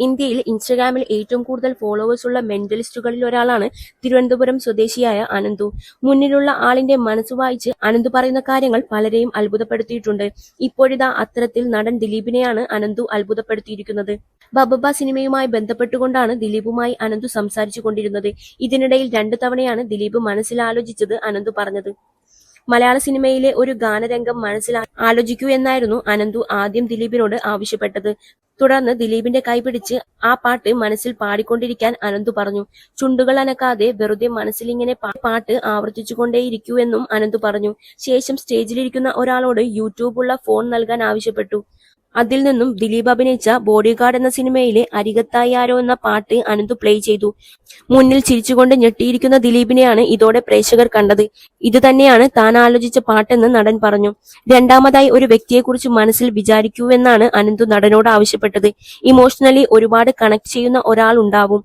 ഇന്ത്യയിൽ ഇൻസ്റ്റഗ്രാമിൽ ഏറ്റവും കൂടുതൽ ഫോളോവേഴ്സ് ഉള്ള മെന്റലിസ്റ്റുകളിൽ ഒരാളാണ് തിരുവനന്തപുരം സ്വദേശിയായ അനന്തു. മുന്നിലുള്ള ആളിന്റെ മനസ്സ് വായിച്ച് അനന്തു പറയുന്ന കാര്യങ്ങൾ പലരെയും അത്ഭുതപ്പെടുത്തിയിട്ടുണ്ട്. ഇപ്പോഴിതാ അത്തരത്തിൽ നടൻ ദിലീപിനെയാണ് അനന്തു അത്ഭുതപ്പെടുത്തിയിരിക്കുന്നത്. ബബബ സിനിമയുമായി ബന്ധപ്പെട്ടുകൊണ്ടാണ് ദിലീപുമായി അനന്തു സംസാരിച്ചു കൊണ്ടിരുന്നത്. ഇതിനിടയിൽ രണ്ടു തവണയാണ് ദിലീപ് മനസ്സിലാലോചിച്ചത് അനന്തു പറഞ്ഞത്. മലയാള സിനിമയിലെ ഒരു ഗാനരംഗം മനസ്സിലാ ആലോചിക്കൂ എന്നായിരുന്നു അനന്തു ആദ്യം ദിലീപിനോട് ആവശ്യപ്പെട്ടത്. തുടർന്ന് ദിലീപിന്റെ കൈപിടിച്ച് ആ പാട്ട് മനസ്സിൽ പാടിക്കൊണ്ടിരിക്കാൻ അനന്തു പറഞ്ഞു. ചുണ്ടുകൾ അനക്കാതെ വെറുതെ മനസ്സിലിങ്ങനെ പാട്ട് ആവർത്തിച്ചുകൊണ്ടേയിരിക്കൂ എന്നും അനന്തു പറഞ്ഞു. ശേഷം സ്റ്റേജിലിരിക്കുന്ന ഒരാളോട് യൂട്യൂബുള്ള ഫോൺ നൽകാൻ ആവശ്യപ്പെട്ടു. അതിൽ നിന്നും ദിലീപ് അഭിനയിച്ച ബോഡിഗാർഡ് എന്ന സിനിമയിലെ അരികത്തായാരോ എന്ന പാട്ട് അനന്തു പ്ലേ ചെയ്തു. മുന്നിൽ ചിരിച്ചുകൊണ്ട് ഞെട്ടിയിരിക്കുന്ന ദിലീപിനെയാണ് ഇതോടെ പ്രേക്ഷകർ കണ്ടത്. ഇത് തന്നെയാണ് താൻ ആലോചിച്ച പാട്ടെന്ന് നടൻ പറഞ്ഞു. രണ്ടാമതായി ഒരു വ്യക്തിയെക്കുറിച്ച് മനസ്സിൽ വിചാരിക്കൂ എന്നാണ് അനന്തു നടനോട് ആവശ്യപ്പെട്ടത്. ഇമോഷണലി ഒരുപാട് കണക്ട് ചെയ്യുന്ന ഒരാൾ ഉണ്ടാവും.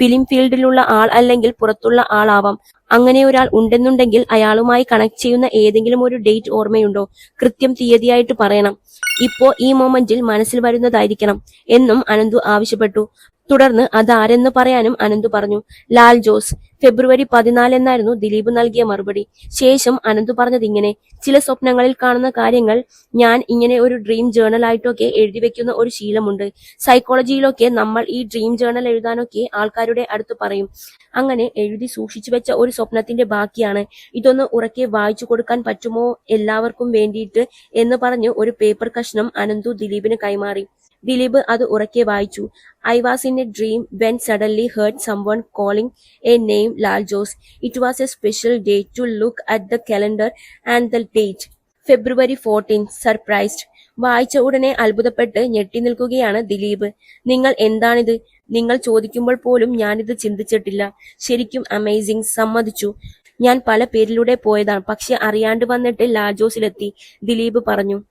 ഫിലിം ഫീൽഡിലുള്ള ആൾ അല്ലെങ്കിൽ പുറത്തുള്ള ആളാവാം. അങ്ങനെ ഒരാൾ ഉണ്ടെന്നുണ്ടെങ്കിൽ അയാളുമായി കണക്ട് ചെയ്യുന്ന ഏതെങ്കിലും ഒരു ഡേറ്റ് ഓർമ്മയുണ്ടോ? കൃത്യം തീയതിയായിട്ട് പറയണം. ഇപ്പോ ഈ മൊമെന്റിൽ മനസ്സിൽ വരുന്നതായിരിക്കണം എന്നും അനന്തു ആവശ്യപ്പെട്ടു. തുടർന്ന് അതാരെന്ന് പറയാനും അനന്ത് പറഞ്ഞു. ലാൽ ജോസ് ഫെബ്രുവരി പതിനാല് എന്നായിരുന്നു ദിലീപ് നൽകിയ മറുപടി. ശേഷം അനന്ത് പറഞ്ഞത് ഇങ്ങനെ ചില സ്വപ്നങ്ങളിൽ കാണുന്ന കാര്യങ്ങൾ ഞാൻ ഇങ്ങനെ ഒരു ഡ്രീം ജേണൽ ആയിട്ടൊക്കെ എഴുതി വെക്കുന്ന ഒരു ശീലമുണ്ട്. സൈക്കോളജിയിലൊക്കെ നമ്മൾ ഈ ഡ്രീം ജേണൽ എഴുതാനൊക്കെ ആൾക്കാരുടെ അടുത്ത് പറയും. അങ്ങനെ എഴുതി സൂക്ഷിച്ചു വെച്ച ഒരു സ്വപ്നത്തിന്റെ ബാക്കിയാണ്. ഇതൊന്ന് ഉറക്കെ വായിച്ചു കൊടുക്കാൻ പറ്റുമോ എല്ലാവർക്കും വേണ്ടിയിട്ട്? എന്ന് പറഞ്ഞ് ഒരു പേപ്പർ കഷ്ണം അനന്തു ദിലീപിന് കൈമാറി. ദിലീപ് അത് ഉറക്കെ വായിച്ചു. I was in a dream when suddenly heard someone calling a name Lal Jose. It was a special day to look at the calendar and the date. February fourteen surprised. വായിച്ച ഉടനെ അത്ഭുതപ്പെട്ട് ഞെട്ടി നിൽക്കുകയാണ് ദിലീപ്. നിങ്ങൾ എന്താണിത്? നിങ്ങൾ ചോദിക്കുമ്പോൾ പോലും ഞാനിത് ചിന്തിച്ചിട്ടില്ല. ശരിക്കും അമേസിംഗ് സമ്മതിച്ചു. ഞാൻ പല പേരിലൂടെ പോയതാണ്. പക്ഷെ അറിയാണ്ട് വന്നിട്ട് ലാൽ ജോസിലെത്തി ദിലീപ് പറഞ്ഞു.